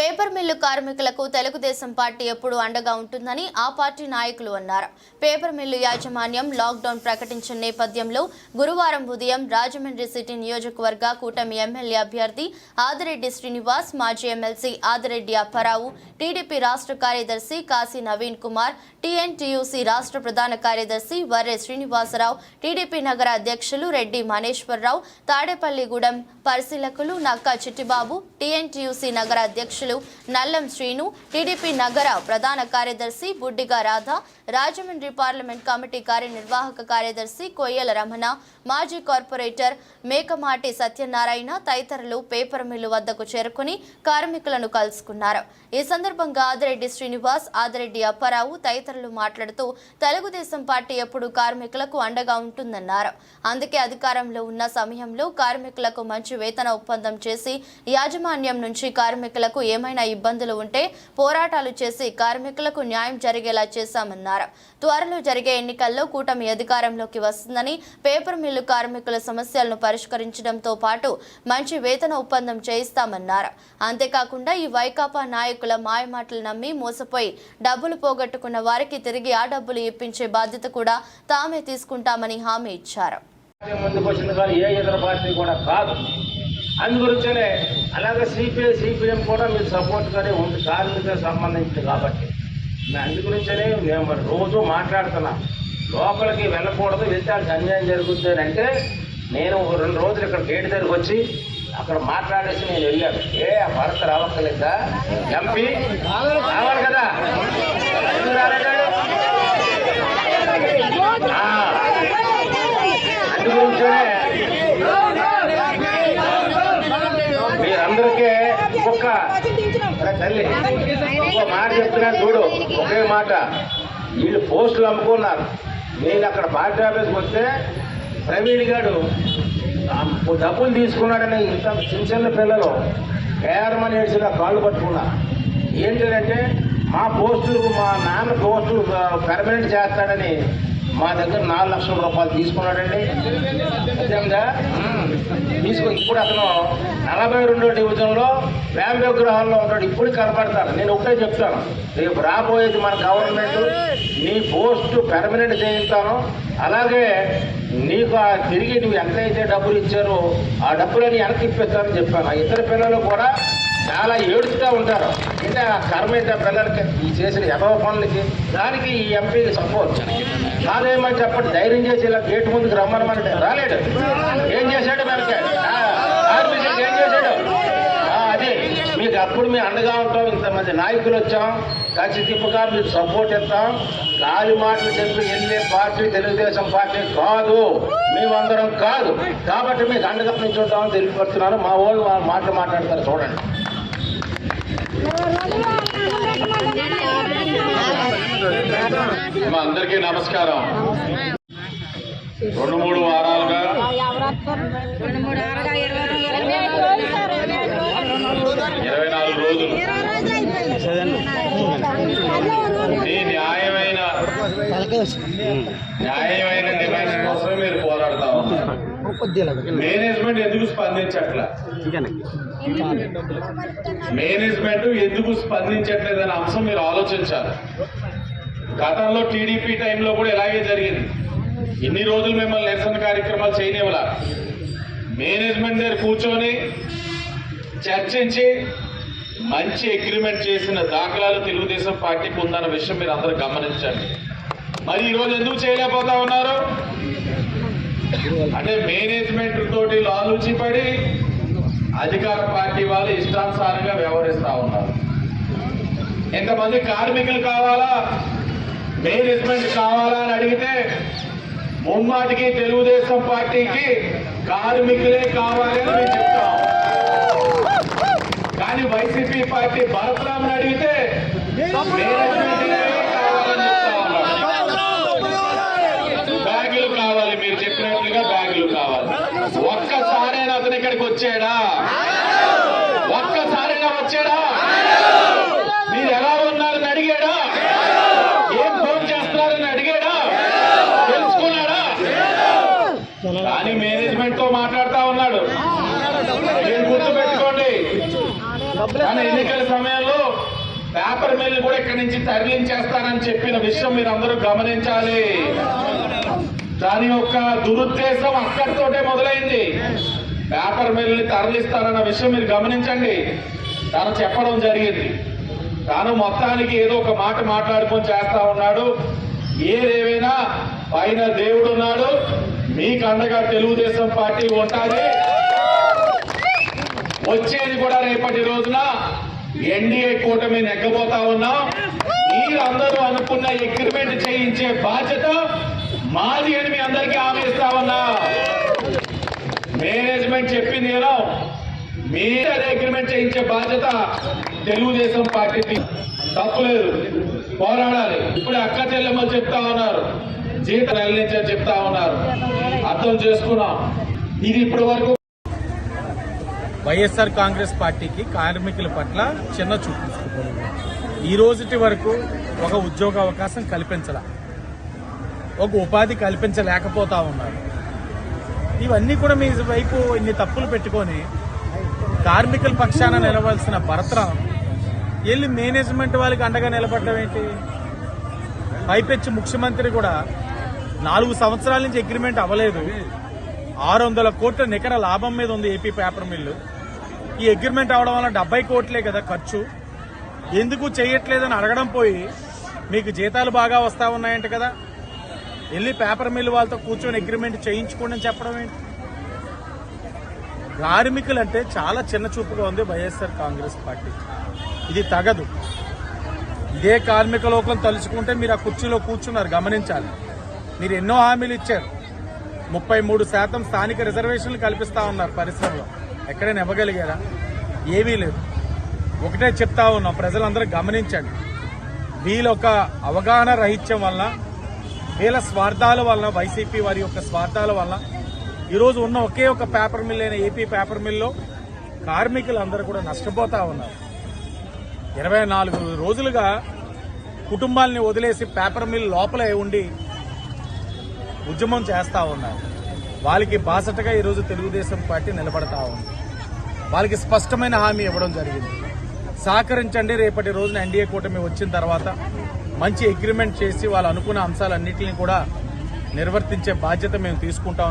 Paper mill కార్మికులకు Telugu Desam party ఎప్పుడు అండగా ఉంటుందని ఆ పార్టీ నాయకులు అన్నారు. పేపర్ మిల్లు యాజమాన్యం లాక్డౌన్ ప్రకటించిన నేపథ్యంలో గురువారం ఉదయం రాజమండ్రి సిటీ నియోజకవర్గ కూటమి ఎమ్మెల్యే అభ్యర్థి ఆదిరెడ్డి శ్రీనివాస్ మాజీ ఎమ్మెల్సీ ఆదిరెడ్డి అప్పారావు టీడీపీ రాష్ట్ర కార్యదర్శి కాశీ నవీన్ కుమార్ టీఎన్టీయూసీ రాష్ట్ర ప్రధాన కార్యదర్శి వర్రే శ్రీనివాసరావు టీడీపీ నగర అధ్యక్షులు రెడ్డి మనేశ్వరరావు తాడేపల్లిగూడెం పరిశీలకులు నక్కా చిట్టిబాబు టీఎన్టీయూసీ నగర అధ్యక్షులు నల్లం శ్రీను టీడీపీ నగర ప్రధాన కార్యదర్శి బుడ్డిగా రాధ రాజమండ్రి పార్లమెంట్ కమిటీ కార్యనిర్వాహక కార్యదర్శి కొయ్యల రమణ మాజీ కార్పొరేటర్ మేకమాటి సత్యనారాయణ తదితరులు పేపర్ మిల్లు వద్దకు చేరుకుని కార్మికులను కలుసుకున్నారు. ఈ సందర్భంగా ఆదిరెడ్డి శ్రీనివాస్ ఆదిరెడ్డి అప్పారావు తదితరులు మాట్లాడుతూ తెలుగుదేశం పార్టీ ఎప్పుడు కార్మికులకు అండగా ఉంటుందన్నారు. అందుకే అధికారంలో ఉన్న సమయంలో కార్మికులకు మంచి వేతన ఒప్పందం చేసి యాజమాన్యం నుంచి కార్మికులకు ఏమైనా ఇబ్బందులు ఉంటే పోరాటాలు చేసి కార్మికులకు న్యాయం జరిగేలా చేశామన్నారు. త్వరలో జరిగే ఎన్నికల్లో కూటమి అధికారంలోకి వస్తుందని పేపర్ మిల్లు కార్మికుల సమస్యలను పరిష్కరించడంతో పాటు మంచి వేతన ఒప్పందం చేయిస్తామన్నారు. అంతేకాకుండా ఈ వైకాపా నాయకుల మాయమాటలు నమ్మి మోసపోయి డబ్బులు పోగొట్టుకున్న వారికి తిరిగి ఆ డబ్బులు ఇప్పించే బాధ్యత కూడా తామే తీసుకుంటామని హామీ ఇచ్చారు. ముందుకు వచ్చింది కానీ ఏ ఇతర పార్టీ కూడా కాదు. అందుగురించనే అలాగే సిపిఐ సిపిఎం కూడా మీకు సపోర్ట్గానే ఉంది. కార్మిక సంబంధించింది కాబట్టి. అందుగురించనే మేము మరి రోజు మాట్లాడుతున్నాం. లోపలికి వెళ్ళకూడదు. వెళ్తే వాళ్ళకి అన్యాయం జరుగుతుంది అంటే నేను ఒక రెండు రోజులు ఇక్కడ గేట్ దగ్గరకు వచ్చి అక్కడ మాట్లాడేసి నేను వెళ్ళాను. ఏ ఆ భర్త రావక్కర్లేదా? ఎంపీ రావాలి కదా? ఎందుకు తల్లి ఒక మాట చెప్తున్నా చూడు ఒకే మాట. వీళ్ళు పోస్టులు అమ్ముకున్నారు. నేను అక్కడ పార్టీ ఆఫీస్కి వస్తే ప్రవీణ్ గారు డబ్బులు తీసుకున్నాడని ఇంత చిన్న చిన్న పిల్లలు ఏరమని ఏడ్చిన కాళ్ళు పట్టుకున్నా. ఏంటంటే మా పోస్టులు మా నాన్న పోస్టులు పెర్మనెంట్ చేస్తాడని మా దగ్గర నాలుగు లక్షల రూపాయలు తీసుకున్నాడండి. అర్థమైందా? తీసుకుని తీసుకో ఇప్పుడు అతను నలభై రెండో డివిజన్లో వేంబ విగ్రహాల్లో ఉంటాడు ఇప్పుడు కనపడతాడు. నేను ఒకటే చెప్తాను. రేపు రాబోయేది మన గవర్నమెంట్. నీ పోస్టు పెర్మనెంట్ చేయిస్తాను. అలాగే నీకు ఆ తిరిగి నువ్వు ఎంతైతే డబ్బులు ఇచ్చారో ఆ డబ్బులని వెనక్కి ఇప్పిస్తానని చెప్పాను. ఆ ఇతర పిల్లలు కూడా చాలా ఏడుస్తూ ఉంటారు. అంటే ఆ కర్మ అయితే పిల్లలకి ఈ చేసిన ఎదవ పనులకి దానికి ఈ ఎంపీకి సపోర్ట్. కాదేమని చెప్పండి ధైర్యం చేసి ఇలా గేట్ ముందుకు రమ్మనమంటే రాలేడు. ఏం చేశాడు మనకి? ఏం చేశాడు? అదే. మీకు అప్పుడు మేము అండగా ఉంటాం ఇంతమంది నాయకులు వచ్చాం. ఖచ్చితంగా మీకు సపోర్ట్ ఇస్తాం. గాలి మాటలు చెప్పి వెళ్ళే పార్టీ తెలుగుదేశం పార్టీ కాదు. మేమందరం కాదు. కాబట్టి మీకు అండగా నుంచి ఉంటామని తెలియపరుస్తున్నాను. మా వాళ్ళు వాళ్ళ మాటలు మాట్లాడతారు చూడండి. అందరికీ నమస్కారం. రెండు మూడు వారాలుగా ఇరవై నాలుగు రోజులు. ఈ న్యాయమైన న్యాయమైన డిమాండ్స్ కోసం మీరు పోరాడుతా ఉన్నారు. మేనేజ్మెంట్ ఎందుకు స్పందించట్ల? మేనేజ్మెంట్ ఎందుకు స్పందించట్లేదనే అంశం మీరు ఆలోచించాలి. గతంలో టీడీపీ టైంలో కూడా ఇలాగే జరిగింది. ఇన్ని రోజులు మిమ్మల్ని నిరసన కార్యక్రమాలు చేయనివ్వలా. మేనేజ్మెంట్ దగ్గర కూర్చొని చర్చించి మంచి అగ్రిమెంట్ చేసిన దాఖలాలు తెలుగుదేశం పార్టీకి ఉందన్న విషయం మీరు అందరూ గమనించండి. మరి ఈరోజు ఎందుకు చేయలేకపోతా ఉన్నారు? అంటే మేనేజ్మెంట్ తోటి లాలూచి పడి అధికార పార్టీ వాళ్ళు ఇష్టానుసారంగా వ్యవహరిస్తా ఉన్నారు. ఎంతమంది కార్మికులు కావాలా? మేనేజ్మెంట్ కావాలా అని అడిగితే ముమ్మాటికి తెలుగుదేశం పార్టీకి కార్మికులే కావాలి అని మేము చెప్తాం కానీ వైసీపీ పార్టీ భరతరామని అడిగితే మేనేజ్మెంటే కావాలని చెప్తా ఉన్నారు బ్యాగులు కావాలి మీరు చెప్పినట్లుగా బ్యాగులు కావాలి ఒక్కసారైనా అతను ఇక్కడికి వచ్చాడా? ఒక్కసారైనా వచ్చాడా? మీరు ఎలా ఉన్నారని అడిగాడా? ఏం ఫోన్ చేస్తున్నారని అడిగాడా? తెలుసుకున్నాడా? కానీ మేనేజ్మెంట్తో మాట్లాడుతా ఉన్నాడు. గుర్తు పెట్టుకోండి కానీ ఎన్నికల సమయంలో పేపర్ మిల్ కూడా ఇక్కడి నుంచి తరలించేస్తానని చెప్పిన విషయం మీరు అందరూ గమనించాలి. దాని యొక్క దురుద్దేశం అక్కడితోటే మొదలైంది. పేపర్ మిల్ని తరలిస్తారన్న విషయం మీరు గమనించండి. తను చెప్పడం జరిగింది. తాను మొత్తానికి ఏదో ఒక మాట మాట్లాడుకొని చేస్తా ఉన్నాడు. ఏదేమైనా పైన దేవుడు ఉన్నాడు. మీకు అండగా తెలుగుదేశం పార్టీ ఉంటుంది. వచ్చేది కూడా రేపటి రోజున ఎన్డీఏ కూటమి నెగ్గబోతా ఉన్నాం. మీరందరూ అనుకున్న అగ్రిమెంట్ చేయించే బాధ్యత మాది అని మీ అందరికీ ఆమె ఇస్తా ఉన్నా. మేనేజ్మెంట్ చెప్పింది ఏదో మీరు అగ్రిమెంట్ చేయించే బాధ్యత తెలుగుదేశం పార్టీకి తప్పులేదు పోరాడాలి. ఇప్పుడు అక్క చెల్లెమ్మలు చెప్తా ఉన్నారు. జీతం వెల్లించని చెప్తా ఉన్నారు. అర్థం చేసుకున్నాం. ఇది ఇప్పటి వరకు వైఎస్ఆర్ కాంగ్రెస్ పార్టీకి కార్మికుల పట్ల చిన్న చూపు ఈ రోజుటి వరకు ఒక ఉద్యోగ అవకాశం కల్పించల. ఒక ఉపాధి కల్పించలేకపోతా ఉన్నారు. ఇవన్నీ కూడా మీ వైపు ఇన్ని తప్పులు పెట్టుకొని కార్మికుల పక్షాన నిలవాల్సిన భరతరం వెళ్ళి మేనేజ్మెంట్ వాళ్ళకి అండగా నిలబడడం ఏంటి? పైపెచ్చి ముఖ్యమంత్రి కూడా నాలుగు సంవత్సరాల నుంచి అగ్రిమెంట్ అవ్వలేదు. ఆరు వందల కోట్ల నికర లాభం మీద ఉంది ఏపీ పేపర్ మిల్లు. ఈ అగ్రిమెంట్ అవడం వల్ల డెబ్బై కోట్లే కదా ఖర్చు. ఎందుకు చేయట్లేదని అడగడం పోయి మీకు జీతాలు బాగా వస్తా ఉన్నాయంట కదా. వెళ్ళి పేపర్ మిల్లు వాళ్ళతో కూర్చొని అగ్రిమెంట్ చేయించుకోండి అని చెప్పడం ఏంటి? కార్మికులంటే చాలా చిన్న చూపుగా ఉంది వైఎస్ఆర్ కాంగ్రెస్ పార్టీ. ఇది తగదు. ఇదే కార్మిక లోకం తలుచుకుంటే మీరు ఆ కుర్చీలో కూర్చున్నారు గమనించాలి. మీరు ఎన్నో హామీలు ఇచ్చారు. ముప్పై మూడు శాతం స్థానిక రిజర్వేషన్లు కల్పిస్తా ఉన్నారు పరిశ్రమలో. ఎక్కడైనా ఇవ్వగలిగారా? ఏమీ లేదు. ఒకటే చెప్తా ఉన్నాం ప్రజలందరూ గమనించండి. వీళ్ళొక అవగాహన రహిత్యం వల్ల వీళ్ళ స్వార్థాల వలన వైసీపీ వారి యొక్క స్వార్థాల వలన ఈరోజు ఉన్న ఒకే ఒక పేపర్ మిల్ అయిన ఏపీ పేపర్ మిల్లో కార్మికులందరూ కూడా నష్టపోతా ఉన్నారు. ఇరవై నాలుగు రోజులుగా కుటుంబాల్ని వదిలేసి పేపర్ మిల్ లోపలే ఉండి ఉద్యమం చేస్తూ ఉన్నారు. వాళ్ళకి బాసటగా ఈరోజు తెలుగుదేశం పార్టీ నిలబడతా ఉంది. వాళ్ళకి స్పష్టమైన హామీ ఇవ్వడం జరిగింది. సహకరించండి రేపటి రోజున ఎన్డీఏ కూటమి వచ్చిన తర్వాత మంచి అగ్రిమెంట్ చేసి వాళ్ళు అనుకున్న అంశాలన్నింటినీ కూడా నిర్వర్తించే బాధ్యత మేము తీసుకుంటాం